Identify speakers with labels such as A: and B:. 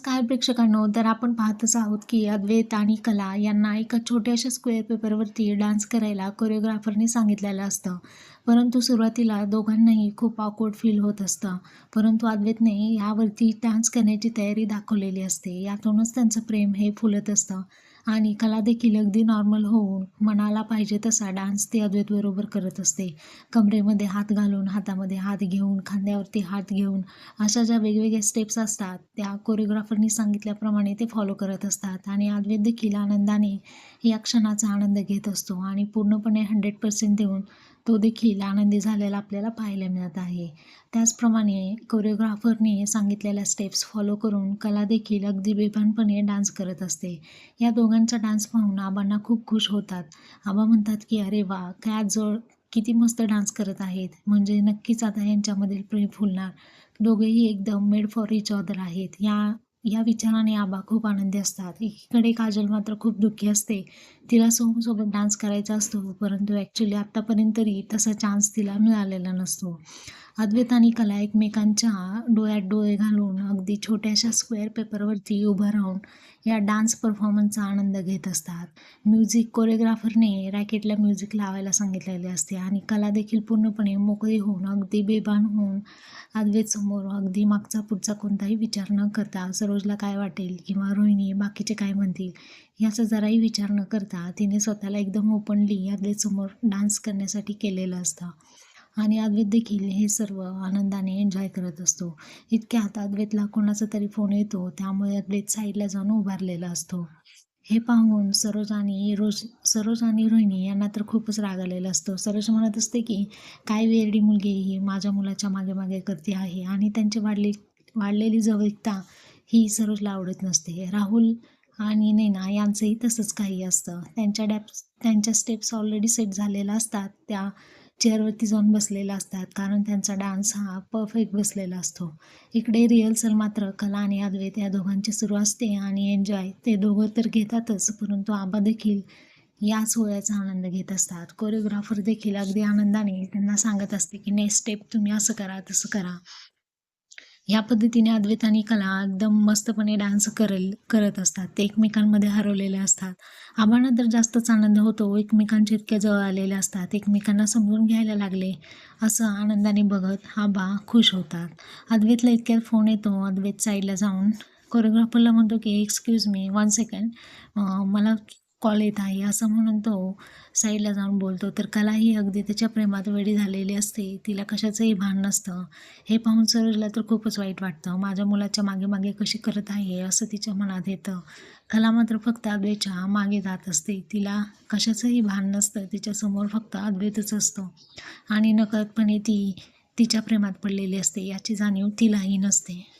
A: काय प्रेक्षकांनो? तर आपण पाहतच आहोत की अद्वैत आणि कला यांना एका छोट्याशा स्क्वेअर पेपरवरती डान्स करायला कोरिओग्राफरने सांगितलेलं असतं. परंतु सुरुवातीला दोघांनाही खूप ऑकवर्ड फील होत असतं. परंतु अद्वैतने यावरती डान्स करण्याची तयारी दाखवलेली असते. यातूनच त्यांचं प्रेम हे फुलत असतं. आणि कला देखील अगदी नॉर्मल होऊन मनाला पाहिजे तसा डान्स ती अद्वैतबरोबर करत असते. कमरेमध्ये हात घालून हातामध्ये हात घेऊन खांद्यावरती हात घेऊन अशा ज्या वेगवेगळ्या स्टेप्स असतात त्या कोरिओग्राफरनी सांगितल्याप्रमाणे ते फॉलो करत असतात. आणि अद्वैत देखील आनंदाने या क्षणाचा आनंद घेत असतो आणि पूर्णपणे हंड्रेड पर्सेंट देऊन तो देखील आनंदी झालेला आपल्याला पाहायला मिळत आहे. त्याचप्रमाणे कोरिओग्राफरने सांगितलेल्या स्टेप्स फॉलो करून कला देखील अगदी बेभानपणे डान्स करत असते. या दोघां दोघांचा डान्स पाहून आबांना खूप खुश होतात. आबा म्हणतात की अरे वा काय जवळ किती मस्त डान्स करत आहेत. म्हणजे नक्कीच आता यांच्यामधील प्रेम फुलणार. दोघेही एकदम मेड फॉर इच अदर आहेत. या या विचाराने आबा खूप आनंदी असतात. एकीकडे काजल मात्र खूप दुःखी असते. तिला सोहमसोबत डान्स करायचा असतो परंतु ॲक्च्युली आत्तापर्यंत तरी तसा चान्स तिला मिळालेला नसतो. अद्वैत आणि कला एकमेकांच्या डोळ्यात डोळे घालून अगदी छोट्याशा स्क्वेअर पेपरवरती उभं राहून या डान्स परफॉर्मन्सचा आनंद घेत असतात. म्युझिक कोरिओग्राफरने रॅकेटला म्युझिक लावायला सांगितलेले असते आणि कला देखील पूर्णपणे मोकळी होऊन अगदी बेभान होऊन अद्वैतसमोर अगदी मागचा पुढचा कोणताही विचार न करता सरोजला काय वाटेल किंवा रोहिणी बाकीचे काय म्हणतील याचा जराही विचार न करता तिने स्वतःला एकदम ओपनली अद्वैतसमोर डान्स करण्यासाठी केलेलं असतं. आणि अद्वैत देखील हे सर्व आनंदाने एन्जॉय करत असतो. इतक्या अद्वैतला कोणाचा तरी फोन येतो त्यामुळे अद्वैत साईडला जाऊन उभारलेला असतो. हे पाहून सरोज आणि रोज सरोज आणि रोहिणी यांना तर खूपच राग आलेला असतो. सरोज म्हणत असते की काय वेरडी मुलगी ही माझ्या मुलाच्या मागे मागे करते आहे आणि त्यांची वाढली वाढलेली जवळीकता ही सरोजला आवडत नसते. राहुल आणि नैना यांचंही तसंच काही असतं. त्यांच्या डॅप त्यांच्या स्टेप्स ऑलरेडी सेट झालेल्या असतात. त्या चेअरवरती जाऊन बसलेल्या असतात. कारण त्यांचा डान्स हा परफेक्ट बसलेला असतो. इकडे रिहर्सल मात्र कला आणि अद्वैत या दोघांची सुरू असते आणि एन्जॉय ते दोघं तर घेतातच परंतु आबा देखील या सोहळ्याचा आनंद घेत असतात. कोरिओग्राफर देखील अगदी आनंदाने त्यांना सांगत असते की नेक्स्ट स्टेप तुम्ही असं करा तसं करा. या पद्धतीने अद्वैत आणि कला एकदम मस्तपणे डान्स करेल करत असतात. ते एकमेकांमध्ये हरवलेले असतात. आम्हाला तर जास्तच आनंद होतो. एकमेकांच्या इतक्या जवळ आलेले असतात. एकमेकांना समजून घ्यायला लागले असं आनंदाने बघत आबा खुश होतात. अद्वैतला इतक्यात फोन येतो. अद्वैत साईडला जाऊन कोरिओग्राफरला म्हणतो की एक्सक्यूज मी वन सेकंड मला कॉल येत आहे असं म्हणून तो साईडला जाऊन बोलतो. तर कलाही अगदी त्याच्या प्रेमात वेळी झालेली असते. तिला कशाचंही भान नसतं. हे पाहून सरोजला तर खूपच वाईट वाटतं. माझ्या मुलाच्या मागे मागे कशी करत आहे असं तिच्या मनात येतं. कला मात्र फक्त अद्वैतच्या मागे जात असते. तिला कशाचंही भान नसतं. तिच्यासमोर फक्त अद्वैतच असतो. आणि नकळतपणे ती तिच्या प्रेमात पडलेली असते. याची जाणीव तिलाही नसते.